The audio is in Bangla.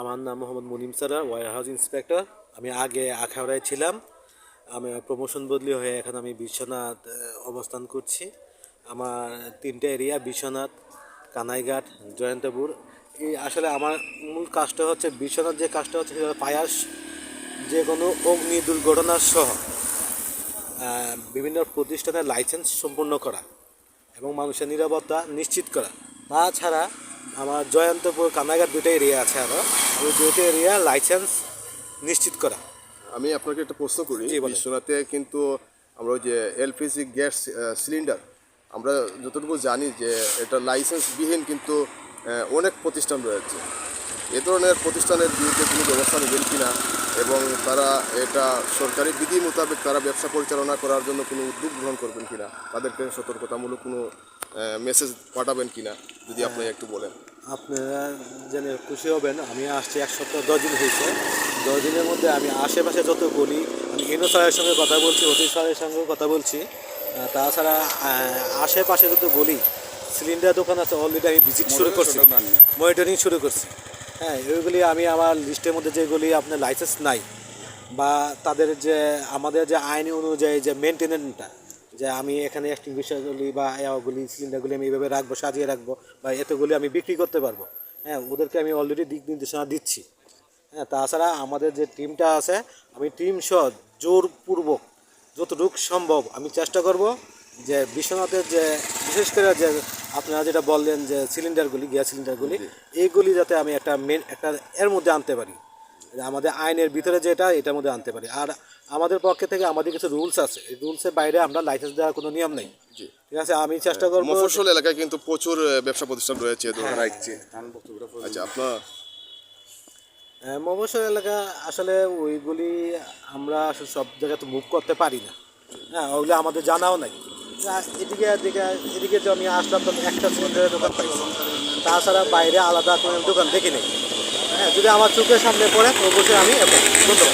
আমার নাম মোহাম্মদ মুনিম সারা ওয়ার হাউস ইন্সপেক্টর। আমি আগে আখাউড়ায় ছিলাম। আমি প্রমোশন বদলি হয়ে এখন আমি বিশ্বনাথ অবস্থান করছি। আমার তিনটে এরিয়া বিশ্বনাথ, কানাইঘাট, জয়ন্তপুর। এই আসলে আমার মূল কাজটা হচ্ছে বিশ্বনাথ যে কাজটা হচ্ছে সেটা পায়াস যে কোনো অগ্নি দুর্ঘটনার সহ বিভিন্ন প্রতিষ্ঠানের লাইসেন্স সম্পূর্ণ করা এবং মানুষের নিরাপত্তা নিশ্চিত করা। তাছাড়া আমার জয়ন্তপুর কানাঘাট দুটো এরিয়া আছে আরও ওই দুটো এরিয়া লাইসেন্স নিশ্চিত করা। আমি আপনাকে একটা প্রশ্ন করি। বিশ্বনাথে কিন্তু আমরা ওই যে এলপিজি গ্যাস সিলিন্ডার আমরা যতটুকু জানি যে এটা লাইসেন্সবিহীন কিন্তু অনেক প্রতিষ্ঠান রয়েছে। এ ধরনের প্রতিষ্ঠানের বিরুদ্ধে কোনো ব্যবস্থা নেবেন কিনা এবং তারা এটা সরকারি বিধি মোতাবেক তারা ব্যবসা পরিচালনা করার জন্য কোনো উদ্যোগ গ্রহণ করবেন কিনা তাদেরকে সতর্কতামূলক কোনো মেসেজ পাঠাবেন কিনা যদি আপনি একটু বলেন। আপনারা জেনে খুশি হবেন আমি আসছি এক সপ্তাহ দশ দিন হয়েছে। দশ দিনের মধ্যে আমি আশেপাশে যত বলি আমি এনো স্যারের সঙ্গে কথা বলছি অতি স্যারের সঙ্গেও কথা বলছি। তাছাড়া আশেপাশে যত বলি সিলিন্ডার দোকান আছে অলরেডি আমি ভিজিট শুরু করছি। মনিটরিং শুরু করছি। হ্যাঁ ওইগুলি আমি আমার লিস্টের মধ্যে যেগুলি আপনার লাইসেন্স নাই বা তাদের যে আমাদের যে আইন অনুযায়ী যে মেনটেনেন্সটা যে আমি এখানে বিষয়গুলি বা এগুলি সিলিন্ডারগুলি আমি এইভাবে রাখব সাজিয়ে রাখব বা এতগুলি আমি বিক্রি করতে পারব। হ্যাঁ ওদেরকে আমি অলরেডি দিক নির্দেশনা দিচ্ছি। হ্যাঁ তাছাড়া আমাদের যে টিমটা আছে আমি টিম সহ জোরপূর্বক যতটুকু সম্ভব আমি চেষ্টা করব যে বিশ্বনাথের যে বিশেষ করে যে আপনারা যেটা বললেন যে সিলিন্ডারগুলি গ্যাস সিলিন্ডারগুলি এইগুলি যাতে আমি একটা মেন একটা এর মধ্যে আনতে পারি। আমাদের আইনের ভিতরে যেটা এটার মধ্যে আনতে পারি। আর আমাদের পক্ষে থেকে আমাদের কিছু রুলস আছে। এই রুলসের বাইরে আমরা লাইসেন্স দেওয়ার কোনো নিয়ম নেই। ঠিক আছে আমি চেষ্টা করব মফস্বল এলাকায় কিন্তু প্রচুর ব্যবসা প্রতিষ্ঠান রয়েছে এ ধরনের আচ্ছা আপনার হ্যাঁ, মফস্বল এলাকা আসলে ওইগুলি আমরা সব জায়গায় তো মুভ করতে পারি না। হ্যাঁ ওগুলো আমাদের জানাও নাই। এদিকে এদিকে এদিকে যে আমি আসলাম তো একটা সিলিন্ডারের দোকান পাইছি। তাছাড়া বাইরে আলাদা কোনো দোকান দেখি নেই। হ্যাঁ যদি আমার চোখের সামনে পড়ে অবশ্যই আমি ধন্যবাদ।